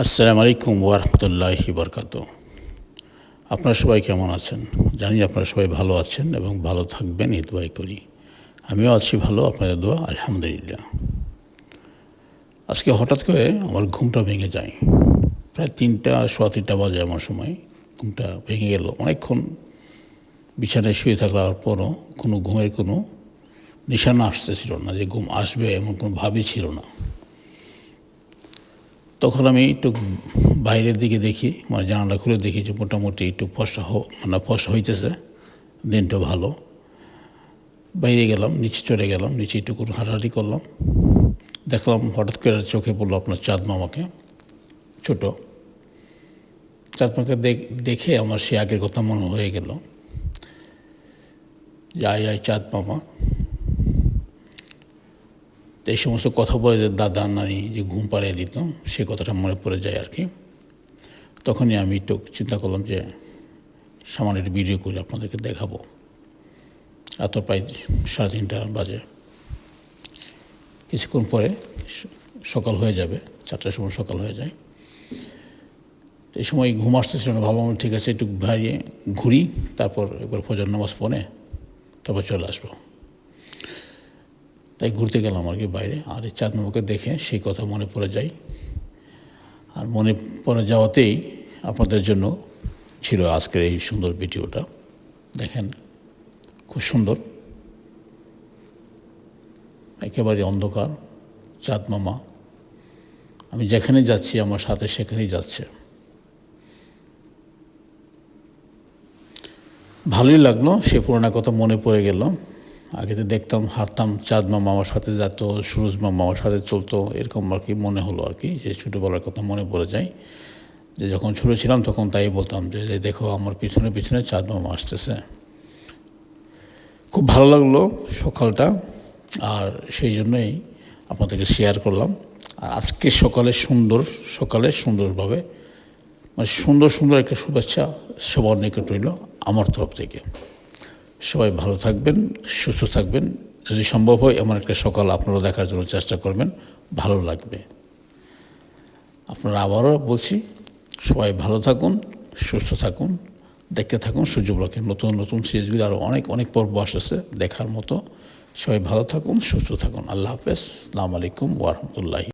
আসসালামু আলাইকুম ওয়ারহমতুল্লাহি বরকাত আপনারা সবাই কেমন আছেন? জানি আপনারা সবাই ভালো আছেন এবং ভালো থাকবেন, এই দোয়াই করি। আমিও আছি ভালো, আপনাদের দোয়া, আলহামদুলিল্লাহ। আজকে হঠাৎ করে আমার ঘুমটা ভেঙে যায়। প্রায় তিনটা, সোয়া তিনটা বাজে আমার সময়, ঘুমটা ভেঙে গেল। অনেকক্ষণ বিছানায় শুয়ে থাকার পরও কোনো ঘুমের কোনো নিশানা আসতেছিল না যে ঘুম আসবে এমন কোনো ভাবই ছিল না। তখন আমি একটু বাইরের দিকে দেখি মানে জানালা খুলে দেখি যে মোটামুটি একটু ফসা হো মানে ফসা হইতেছে, দিনটা ভালো। বাইরে গেলাম, নিচে চলে গেলাম, নিচে একটু কোনো হাঁটাহাঁটি করলাম। দেখলাম হঠাৎ করে চোখে পড়ল আপনার চাঁদ মামাকে, ছোটো। চাঁদ মামাকে দেখে আমার সে আগের কথা মনে হয়ে গেল। যে আয় আয় চাঁদ মামা। তো এই সমস্ত কথা বলে দাদা, নানি যে ঘুম পাড়িয়ে দিতাম সে কথাটা মনে পড়ে যায় আর কি। তখনই আমি একটু চিন্তা করলাম যে, সামান্য একটু ভিডিও করে আপনাদেরকে দেখাবো। এত প্রায় সাড়ে তিনটা বাজে। কিছুক্ষণ পরে সকাল হয়ে যাবে, চারটার সময় সকাল হয়ে যায়। এই সময় ঘুম আসতেছিল না ভালো ঠিক আছে, একটু ভাইয়ে ঘুরি, তারপর একবার ফজর নামাজ পড়ে, তারপর চলে আসব। তাই ঘুরতে গেলাম আর কি বাইরে। আর এই চাঁদ মামাকে দেখে সেই কথা মনে পড়ে যায়। আর মনে পড়ে যাওয়াতেই আপনাদের জন্য ছিল আজকের এই সুন্দর ভিডিওটা। দেখেন, খুব সুন্দর। একেবারে অন্ধকার চাঁদ মামা আমি যেখানে যাচ্ছি, আমার সাথে সেখানেই যাচ্ছে। ভালোই লাগল, সে পুরোনো কথা মনে পড়ে গেল। আগে তো দেখতাম, হাঁটতাম চাঁদ মামা আমার সাথে যেত সুরজ মামা আমার সাথে চলতো, এরকম আর কি মনে হলো আর কি, যে ছোটোবেলার কথা মনে পড়ে যায়। যে যখন ছোটো ছিলাম তখন তাই বলতাম যে দেখো আমার পিছনে পিছনে চাঁদ মামা আসতেছে। খুব ভালো লাগল সকালটা, আর সেই জন্যই আপনাদেরকে শেয়ার করলাম। আর আজকে সকালে সুন্দর, সকালে সুন্দরভাবে মানে সুন্দর সুন্দর একটা শুভেচ্ছা সবার নিকট রইল আমার তরফ থেকে। সবাই ভালো থাকবেন, সুস্থ থাকবেন। যদি সম্ভব হয়, এমন একটা সকাল আপনারাও দেখার জন্য চেষ্টা করবেন। ভালো লাগবে। আপনারা আবারও বলছি, সবাই ভালো থাকুন, সুস্থ থাকুন, দেখতে থাকুন। সূর্যব্লকে নতুন নতুন সিরিজগুলি আরও অনেক অনেক পর্ব আসছে দেখার মতো। সবাই ভালো থাকুন, সুস্থ থাকুন। আল্লাহ হাফেজ। আসসালামু আলাইকুম ওরহমতুল্লাহি